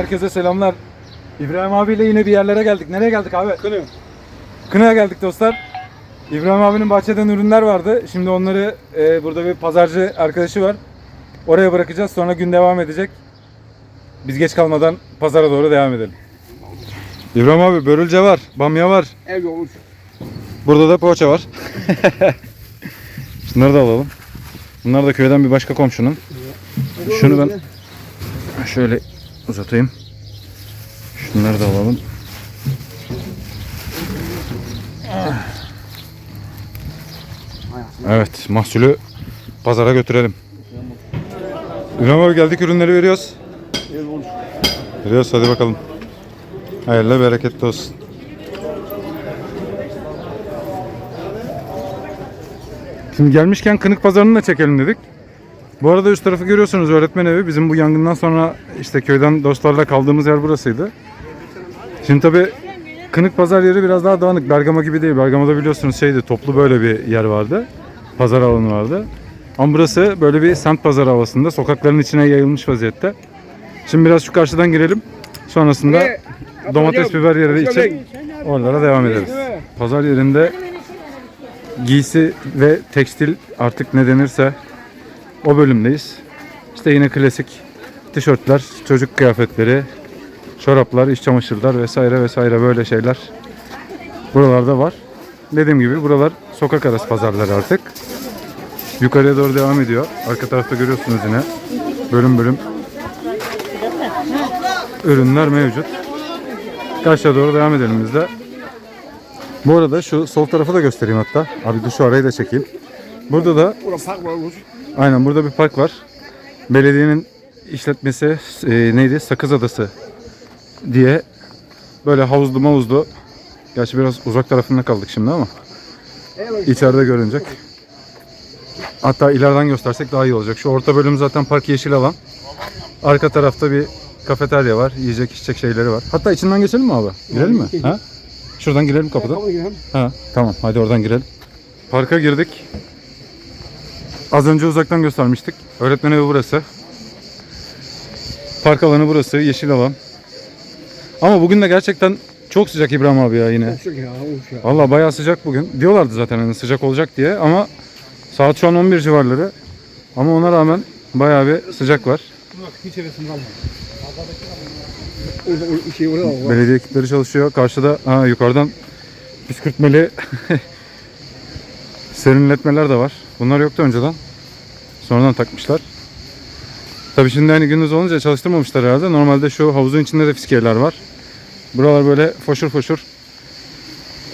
herkese selamlar. İbrahim abiyle yine bir yerlere geldik. Nereye geldik abi? Kınıyor. Kına'ya geldik dostlar. İbrahim abinin bahçeden ürünler vardı. Şimdi onları e, burada bir pazarcı arkadaşı var. Oraya bırakacağız. Sonra gün devam edecek. Biz geç kalmadan pazara doğru devam edelim. İbrahim abi börülce var, bamya var. Ev olur. Burada da poğaça var. Şunları da alalım. Bunlar da köyden bir başka komşunun. Şunu ben şöyle uzatayım. Şunları da alalım. Evet, mahsulü pazara götürelim. İbrahim abi geldik ürünleri veriyoruz. Veriyoruz hadi bakalım. Hayırlı bereketli olsun. Şimdi gelmişken Kınık Pazarı'nı da çekelim dedik. Bu arada üst tarafı görüyorsunuz öğretmen evi. Bizim bu yangından sonra işte köyden dostlarla kaldığımız yer burasıydı. Şimdi tabi Kınık Pazar yeri biraz daha dağınık. Bergama gibi değil. Bergama'da biliyorsunuz şeydi toplu böyle bir yer vardı. Pazar alanı vardı. Ama burası böyle bir semt pazar havasında. Sokakların içine yayılmış vaziyette. Şimdi biraz şu karşıdan girelim. Sonrasında domates biber yeri için oralara devam ederiz. Pazar yerinde giysi ve tekstil artık ne denirse o bölümdeyiz. İşte yine klasik tişörtler, çocuk kıyafetleri, çoraplar, iş çamaşırlar vesaire vesaire böyle şeyler buralarda var. Dediğim gibi buralar sokak arası pazarları artık. Yukarıya doğru devam ediyor. Arka tarafta görüyorsunuz yine bölüm bölüm ürünler mevcut. Karşıya doğru devam edelim biz de. Bu arada şu sol tarafı da göstereyim hatta. Abi dur şu arayı da çekeyim. Burada da Aynen burada bir park var. Belediyenin işletmesi e, neydi? Sakız Adası diye böyle havuzlu mavuzlu. Gerçi biraz uzak tarafında kaldık şimdi ama içeride görünecek. Hatta ileriden göstersek daha iyi olacak. Şu orta bölüm zaten park yeşil alan. Arka tarafta bir kafeterya var. Yiyecek içecek şeyleri var. Hatta içinden geçelim mi abi? Girelim mi? Ha? Şuradan girelim kapıdan. Ha, tamam hadi oradan girelim. Parka girdik. Az önce uzaktan göstermiştik. Öğretmen evi burası. Park alanı burası, yeşil alan. Ama bugün de gerçekten çok sıcak İbrahim abi ya yine. Olacak ya olur ya. Valla bayağı sıcak bugün. Diyorlardı zaten hani sıcak olacak diye ama saat şu an 11 civarları. Ama ona rağmen bayağı bir sıcak var. Bak hiç hevesim kalmadı. Şey orada. Belediye ekipleri çalışıyor. Karşıda ha, yukarıdan püskürtmeli serinletmeler de var. Bunlar yoktu önceden. Sonradan takmışlar. Tabii şimdi hani gündüz olunca çalıştırmamışlar herhalde. Normalde şu havuzun içinde de fiskiyeler var. Buralar böyle foşur foşur.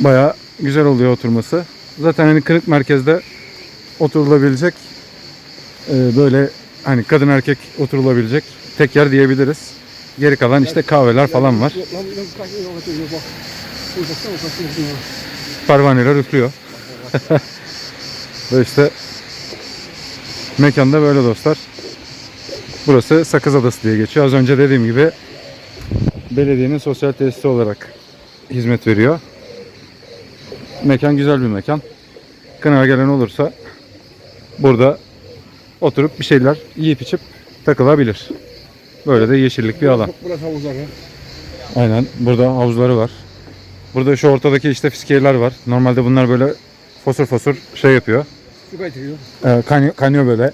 Bayağı güzel oluyor oturması. Zaten hani kırık merkezde oturulabilecek e, böyle hani kadın erkek oturulabilecek tek yer diyebiliriz. Geri kalan işte kahveler falan var. Pervaneler üflüyor. Ve işte mekanda böyle dostlar. Burası Sakız Adası diye geçiyor. Az önce dediğim gibi belediyenin sosyal tesisi olarak hizmet veriyor. Mekan güzel bir mekan. Kınaya gelen olursa burada oturup bir şeyler yiyip içip takılabilir. Böyle de yeşillik bir alan. Burası havuzlar ya. Aynen. Burada havuzları var. Burada şu ortadaki işte fiskiyeler var. Normalde bunlar böyle fosur fosur şey yapıyor. Ee, kanyo, kanyo böyle.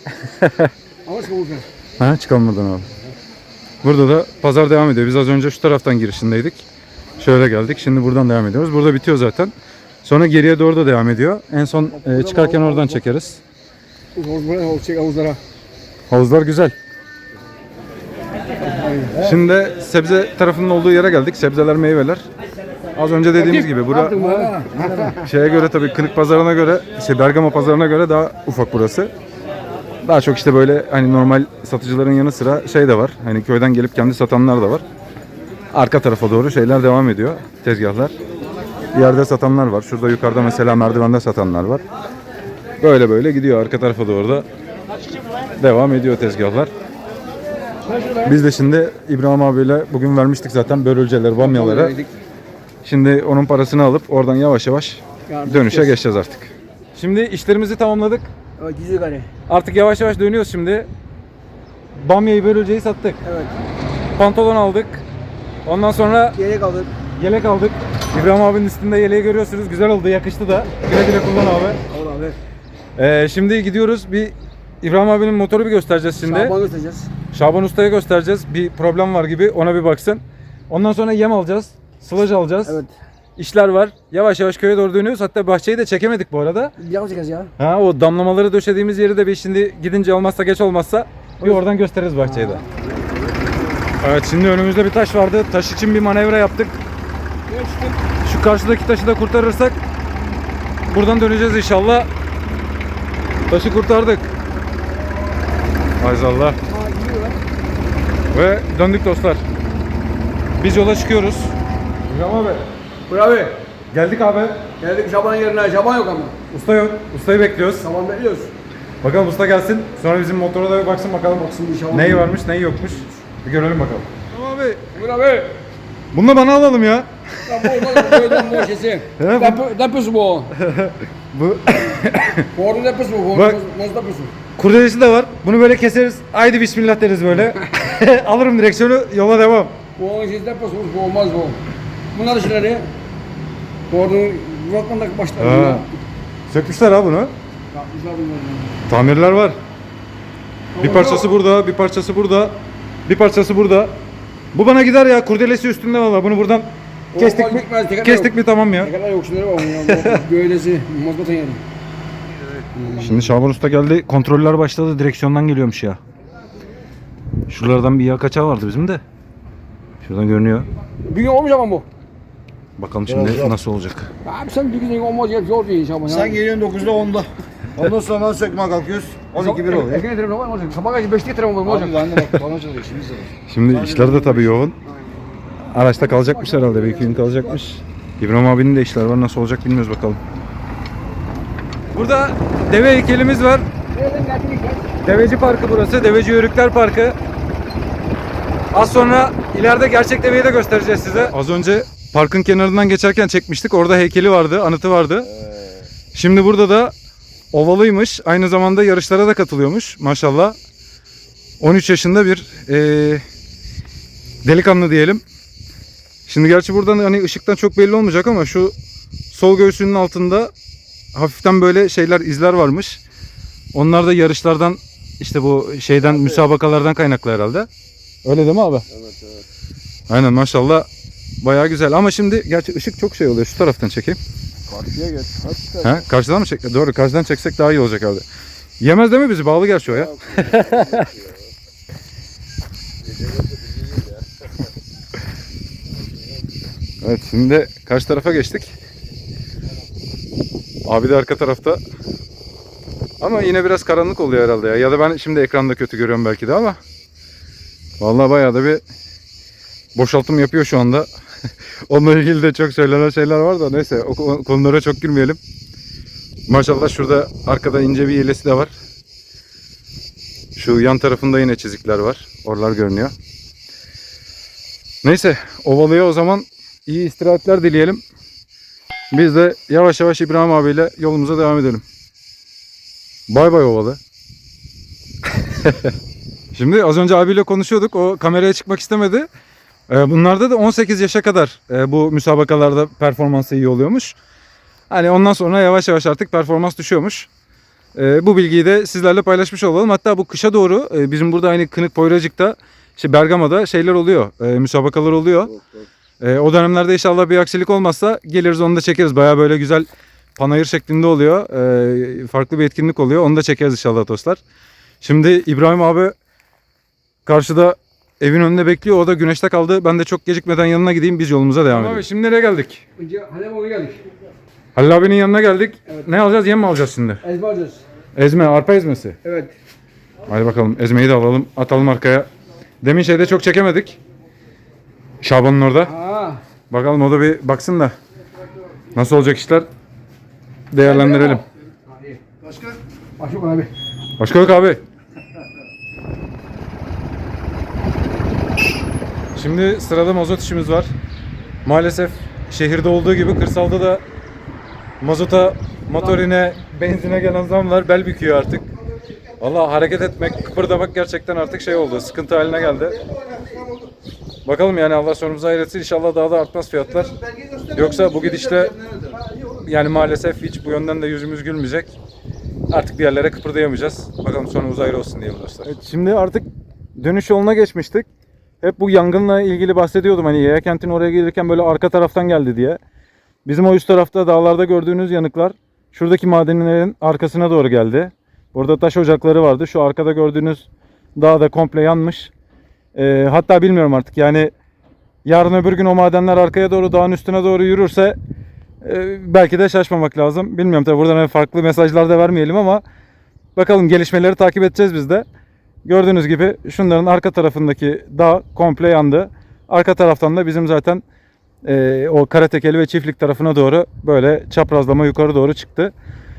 Ama olur. ha, çıkalım buradan abi. Burada da pazar devam ediyor. Biz az önce şu taraftan girişindeydik. Şöyle geldik. Şimdi buradan devam ediyoruz. Burada bitiyor zaten. Sonra geriye doğru da devam ediyor. En son e, çıkarken oradan çekeriz. Havuzlara havuz çek havuzlara. Havuzlar güzel. Şimdi sebze tarafının olduğu yere geldik. Sebzeler, meyveler. Az önce dediğimiz gibi bura şeye göre tabii Kınık pazarına göre, şey Bergama pazarına göre daha ufak burası. Daha çok işte böyle hani normal satıcıların yanı sıra şey de var. Hani köyden gelip kendi satanlar da var. Arka tarafa doğru şeyler devam ediyor. Tezgahlar. Bir yerde satanlar var. Şurada yukarıda mesela merdivende satanlar var. Böyle böyle gidiyor arka tarafa doğru da devam ediyor tezgahlar. Biz de şimdi İbrahim abiyle bugün vermiştik zaten börülceleri, bamyaları. Şimdi onun parasını alıp oradan yavaş yavaş dönüşe geçeceğiz artık. Şimdi işlerimizi tamamladık. Gizli kare. Artık yavaş yavaş dönüyoruz şimdi. Bamyayı börülceyi sattık. Evet. pantolon aldık. Ondan sonra Geriye kaldı. yelek aldık. İbrahim abinin üstünde yeleği görüyorsunuz. Güzel oldu, yakıştı da. Güle güle kullan abi. Al abi. Ee, şimdi gidiyoruz. Bir İbrahim abinin motoru bir göstereceğiz şimdi. Şaban göstereceğiz. Şaban Usta'ya göstereceğiz. Bir problem var gibi ona bir baksın. Ondan sonra yem alacağız. Sılaj alacağız. Evet. İşler var. Yavaş yavaş köye doğru dönüyoruz. Hatta bahçeyi de çekemedik bu arada. Yavaş çekeceğiz ya. Ha o damlamaları döşediğimiz yeri de bir şimdi gidince olmazsa geç olmazsa bir oradan gösteririz bahçeyi de. Evet şimdi önümüzde bir taş vardı. Taş için bir manevra yaptık. Geçtim. Şu karşıdaki taşı da kurtarırsak buradan döneceğiz inşallah. Taşı kurtardık. Ayzallah. Ve döndük dostlar. Biz yola çıkıyoruz. İbrahim abi. Bravo. Geldik abi. Geldik Şaban'ın yerine. Şaban yok ama. Usta yok. Ustayı bekliyoruz. Şaban bekliyoruz. Bakalım usta gelsin. Sonra bizim motora da bir baksın bakalım. Baksın bir Şaban. Neyi varmış neyi yokmuş. Bir görelim bakalım. Tamam abi. Bravo. Bunu da bana alalım ya. Ya bu olmaz. Böyle bu şeysi. bu- bu. Bu Borun depesi bu. Bak. Nasıl depesi? kurdelesi de var. Bunu böyle keseriz. Haydi bismillah deriz böyle. Alırım direksiyonu yola devam. Bu onun depesi bu. Bu olmaz bu. Bunlar işleri. Borun Rotman'daki başlar. Ha. Sökmüşler ha bunu. Yapmışlar bunları. Tamirler var. Bir Ama parçası yok. burada, bir parçası burada. Bir parçası burada. Bu bana gider ya. Kurdelesi üstünde valla. Bunu buradan kestik mi? gitmez, Kestik yok. mi tamam ya. Ne kadar yok şunları var ya. Bu Böylesi. Şimdi Şaban Usta geldi. Kontroller başladı. Direksiyondan geliyormuş ya. Şuralardan bir yağ kaçağı vardı bizim de. Şuradan görünüyor. Bir gün olmuş ama bu. Bakalım şimdi nasıl olacak. Abi sen bir gün olmaz ya zor değil Şaban ya. Sen geliyorsun 9'da 10'da. Ondan sonra sökme kalkıyoruz. 12 1 oluyor. Ekmeğe getirelim ne olacak? Sabah kaç 5'te getirelim ne Abi olacak? ben de bak bana çalışıyor işimiz var. Şimdi işler de tabii yoğun. Araçta kalacakmış herhalde. Bir gün kalacakmış. İbrahim abinin de işler var. Nasıl olacak bilmiyoruz bakalım. Burada deve heykelimiz var. Deveci Parkı burası. Deveci Yörükler Parkı. Az sonra ileride gerçek deveyi de göstereceğiz size. Az önce parkın kenarından geçerken çekmiştik. Orada heykeli vardı, anıtı vardı. Şimdi burada da ovalıymış. Aynı zamanda yarışlara da katılıyormuş maşallah. 13 yaşında bir eee, delikanlı diyelim. Şimdi gerçi buradan hani ışıktan çok belli olmayacak ama şu sol göğsünün altında hafiften böyle şeyler izler varmış. Onlar da yarışlardan işte bu şeyden müsabakalardan kaynaklı herhalde. Öyle değil mi abi? Evet evet. Aynen maşallah bayağı güzel ama şimdi gerçi ışık çok şey oluyor. Şu taraftan çekeyim. Karşıya geç. Hadi Ha, karşıdan mı çek? Doğru karşıdan çeksek daha iyi olacak abi. Yemez değil mi bizi? Bağlı gerçi o ya. Evet şimdi karşı tarafa geçtik. Abi de arka tarafta. Ama yine biraz karanlık oluyor herhalde ya. Ya da ben şimdi ekranda kötü görüyorum belki de ama. Vallahi bayağı da bir boşaltım yapıyor şu anda. Onunla ilgili de çok söylenen şeyler var da neyse o konulara çok girmeyelim. Maşallah şurada arkada ince bir yelesi de var. Şu yan tarafında yine çizikler var. Oralar görünüyor. Neyse ovalıya o zaman iyi istirahatler dileyelim. Biz de yavaş yavaş İbrahim abiyle yolumuza devam edelim. Bay bay ovalı. Şimdi az önce abiyle konuşuyorduk. O kameraya çıkmak istemedi. Ee, Bunlarda da 18 yaşa kadar e, bu müsabakalarda performansı iyi oluyormuş. Hani ondan sonra yavaş yavaş artık performans düşüyormuş. Ee, Bu bilgiyi de sizlerle paylaşmış olalım. Hatta bu kışa doğru e, bizim burada aynı Kınık Poyracık'ta işte Bergama'da şeyler oluyor. e, Müsabakalar oluyor. O dönemlerde inşallah bir aksilik olmazsa geliriz onu da çekeriz. Baya böyle güzel panayır şeklinde oluyor. Farklı bir etkinlik oluyor. Onu da çekeriz inşallah dostlar. Şimdi İbrahim abi karşıda evin önünde bekliyor. O da güneşte kaldı. Ben de çok gecikmeden yanına gideyim. Biz yolumuza devam edelim. Abi şimdi nereye geldik? Önce Halep'e geldik. Halil abinin yanına geldik. Ne alacağız? Yem mi alacağız şimdi? Ezber alacağız. Ezme, arpa ezmesi. Evet. Hadi bakalım ezmeyi de alalım. Atalım arkaya. Demin şeyde çok çekemedik. Şaban'ın orada. Ha. Bakalım o da bir baksın da. Nasıl olacak işler? Değerlendirelim. Başka? Başka abi. Başka yok abi. Şimdi sırada mazot işimiz var. Maalesef şehirde olduğu gibi kırsalda da mazota, motorine, benzine gelen zamlar bel büküyor artık. Valla hareket etmek, kıpırdamak gerçekten artık şey oldu. Sıkıntı haline geldi. Bakalım yani Allah sonumuzu hayretsin. İnşallah daha da artmaz fiyatlar. Yoksa bu gidişle yani maalesef hiç bu yönden de yüzümüz gülmeyecek. Artık bir yerlere kıpırdayamayacağız. Bakalım sonumuz ayrı olsun diyelim dostlar. Evet, şimdi artık dönüş yoluna geçmiştik. Hep bu yangınla ilgili bahsediyordum. Hani Yaya kentin oraya gelirken böyle arka taraftan geldi diye. Bizim o üst tarafta dağlarda gördüğünüz yanıklar şuradaki madenlerin arkasına doğru geldi. Burada taş ocakları vardı. Şu arkada gördüğünüz dağ da komple yanmış. Ee, hatta bilmiyorum artık yani yarın öbür gün o madenler arkaya doğru dağın üstüne doğru yürürse e, belki de şaşmamak lazım. Bilmiyorum tabi buradan hani farklı mesajlar da vermeyelim ama bakalım gelişmeleri takip edeceğiz biz de. Gördüğünüz gibi şunların arka tarafındaki dağ komple yandı. Arka taraftan da bizim zaten e, o Karatekeli ve Çiftlik tarafına doğru böyle çaprazlama yukarı doğru çıktı.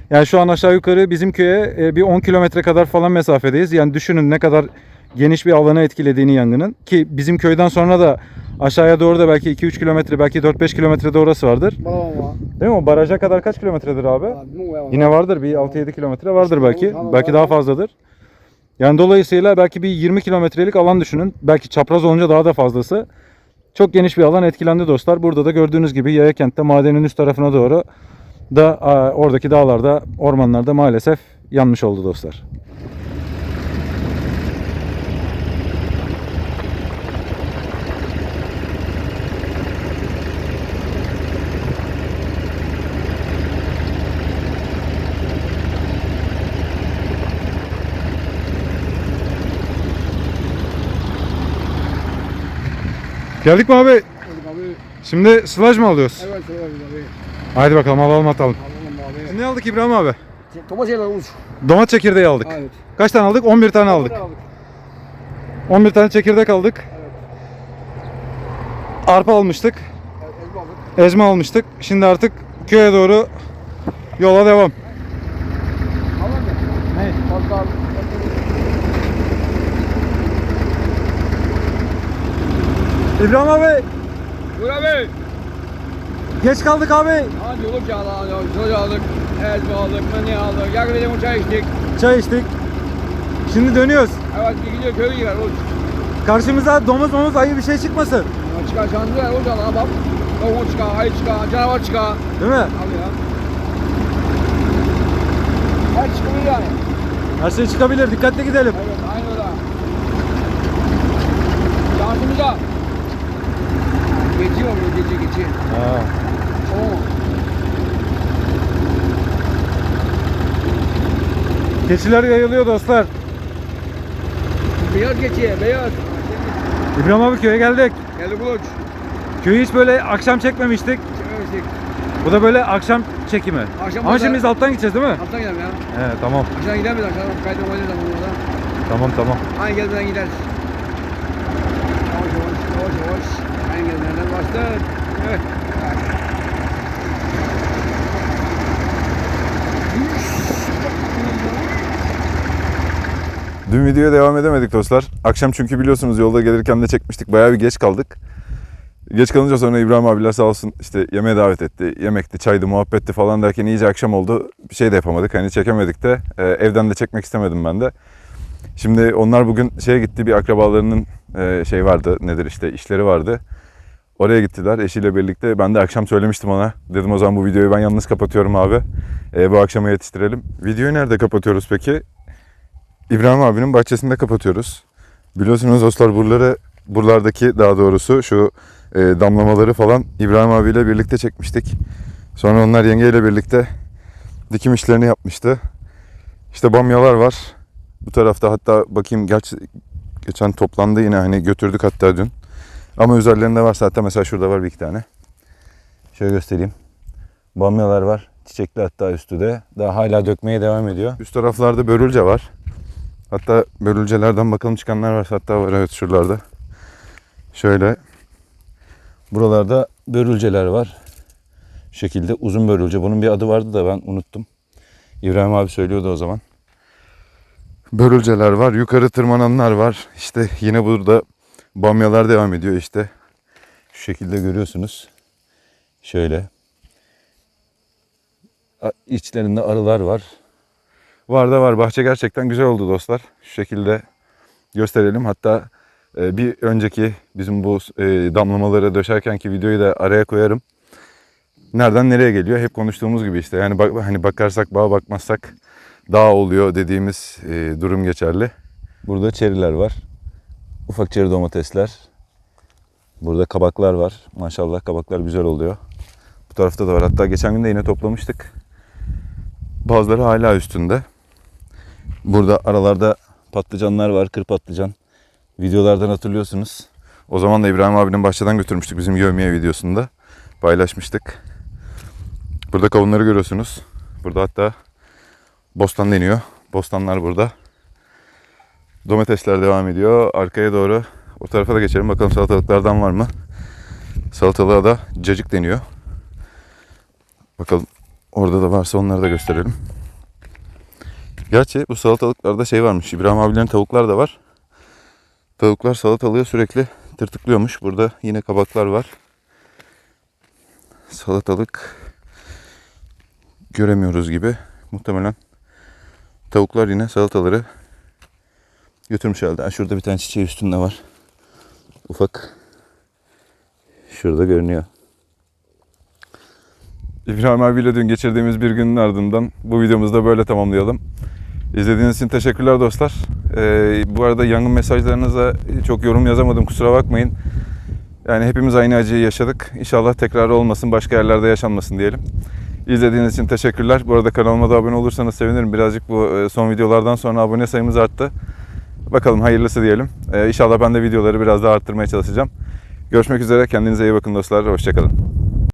Yani şu an aşağı yukarı bizim köye e, bir 10 kilometre kadar falan mesafedeyiz. Yani düşünün ne kadar geniş bir alanı etkilediğini yangının. Ki bizim köyden sonra da aşağıya doğru da belki 2-3 kilometre belki 4-5 kilometrede orası vardır. Değil mi? O baraja kadar kaç kilometredir abi? Yine vardır bir 6-7 kilometre vardır belki. Belki daha fazladır. Yani dolayısıyla belki bir 20 kilometrelik alan düşünün. Belki çapraz olunca daha da fazlası. Çok geniş bir alan etkilendi dostlar. Burada da gördüğünüz gibi Yayakent'te madenin üst tarafına doğru da oradaki dağlarda, ormanlarda maalesef yanmış oldu dostlar. Geldik mi abi? Abi, Şimdi sılaj mı alıyoruz? evet evet abi. Haydi bakalım alalım atalım. Alalım abi. Ne aldık İbrahim abi? Domates alalım. Domat çekirdeği aldık. Evet. Kaç tane aldık? 11 tane aldık. 11 tane çekirdek aldık. Arpa almıştık. Evet, elma aldık. Ezme almıştık. Şimdi artık köye doğru yola devam. Ne? İbrahim abi Buyur abi. geç kaldık abi. Hadi yoluk yağlı aldık, yol aldık, elma aldık, mani aldık, yakın edelim çay içtik. Çay içtik. Şimdi dönüyoruz. Evet gidiyor köye gider uç. Karşımıza domuz domuz ayı bir şey çıkmasın. Ya Çıkar şansı ver uç al bak. Tavuğu çıkar, ayı çıkar, canavar çıkar. Değil mi? Al ya. Her çıkabilir yani. Her şey çıkabilir. Dikkatli gidelim. Evet aynı öyle. Şansımıza. Geçiyor mu? Geçiyor. Ha. Oo. Keçiler yayılıyor dostlar. Beyaz geçiyor beyaz. İbrahim abi köye geldik. Geldi kuluç. Köyü hiç böyle akşam çekmemiştik. Çememiştik. Bu da böyle akşam çekimi. Akşam Ama burada- şimdi biz alttan gideceğiz değil mi? Alttan gidelim ya. He tamam. Aşağı gidemeyiz aşağıdan kaydı oynarız ama orada. Tamam tamam. Aynı gelmeden gideriz. Yavaş yavaş yavaş yavaş. Aynı gelmeden başlar. Dün videoya devam edemedik dostlar. Akşam çünkü biliyorsunuz yolda gelirken de çekmiştik. Bayağı bir geç kaldık. Geç kalınca sonra İbrahim abiler sağ olsun işte yemeğe davet etti. Yemekti, çaydı, muhabbetti falan derken iyice akşam oldu. Bir şey de yapamadık. Hani çekemedik de. Ee, evden de çekmek istemedim ben de. Şimdi onlar bugün şeye gitti. Bir akrabalarının e, şey vardı. Nedir işte işleri vardı. Oraya gittiler eşiyle birlikte. Ben de akşam söylemiştim ona. Dedim o zaman bu videoyu ben yalnız kapatıyorum abi. Ee, bu akşama yetiştirelim. Videoyu nerede kapatıyoruz peki? İbrahim abinin bahçesinde kapatıyoruz. Biliyorsunuz dostlar buraları buralardaki daha doğrusu şu e, damlamaları falan İbrahim abiyle birlikte çekmiştik. Sonra onlar yengeyle birlikte dikim işlerini yapmıştı. İşte bamyalar var. Bu tarafta hatta bakayım gerçi geçen toplandı yine hani götürdük hatta dün. Ama üzerlerinde varsa hatta mesela şurada var bir iki tane. Şöyle göstereyim. Bamyalar var. Çiçekli hatta üstü de. Daha hala dökmeye devam ediyor. Üst taraflarda börülce var. Hatta börülcelerden bakalım çıkanlar varsa hatta var evet şuralarda. Şöyle. Buralarda börülceler var. Şu şekilde uzun börülce. Bunun bir adı vardı da ben unuttum. İbrahim abi söylüyordu o zaman. Börülceler var. Yukarı tırmananlar var. İşte yine burada bamyalar devam ediyor işte. Şu şekilde görüyorsunuz. Şöyle. İçlerinde arılar var. Var da var. Bahçe gerçekten güzel oldu dostlar. Şu şekilde gösterelim. Hatta e, bir önceki bizim bu e, damlamaları döşerkenki videoyu da araya koyarım. Nereden nereye geliyor? Hep konuştuğumuz gibi işte. Yani bak, hani bakarsak bağa bakmazsak dağ oluyor dediğimiz e, durum geçerli. Burada çeriler var. Ufak çeri domatesler. Burada kabaklar var. Maşallah kabaklar güzel oluyor. Bu tarafta da var. Hatta geçen gün de yine toplamıştık. Bazıları hala üstünde. Burada aralarda patlıcanlar var. Kır patlıcan. Videolardan hatırlıyorsunuz. O zaman da İbrahim abinin bahçeden götürmüştük bizim yövmiye videosunda. Paylaşmıştık. Burada kavunları görüyorsunuz. Burada hatta bostan deniyor. Bostanlar burada. Domatesler devam ediyor. Arkaya doğru o tarafa da geçelim. Bakalım salatalıklardan var mı? Salatalığa da cacık deniyor. Bakalım orada da varsa onları da gösterelim. Gerçi bu salatalıklarda şey varmış. İbrahim abilerin tavuklar da var. Tavuklar salatalığı sürekli tırtıklıyormuş. Burada yine kabaklar var. Salatalık göremiyoruz gibi. Muhtemelen tavuklar yine salataları götürmüş herhalde. Ha, Şurada bir tane çiçeği üstünde var. Ufak. Şurada görünüyor. İbrahim abiyle dün geçirdiğimiz bir günün ardından bu videomuzu da böyle tamamlayalım. İzlediğiniz için teşekkürler dostlar. Ee, bu arada yangın mesajlarınıza çok yorum yazamadım kusura bakmayın. Yani hepimiz aynı acıyı yaşadık. İnşallah tekrar olmasın, başka yerlerde yaşanmasın diyelim. İzlediğiniz için teşekkürler. Bu arada kanalıma da abone olursanız sevinirim. Birazcık bu e, son videolardan sonra abone sayımız arttı. Bakalım hayırlısı diyelim. Ee, inşallah ben de videoları biraz daha arttırmaya çalışacağım. Görüşmek üzere. Kendinize iyi bakın dostlar. Hoşçakalın.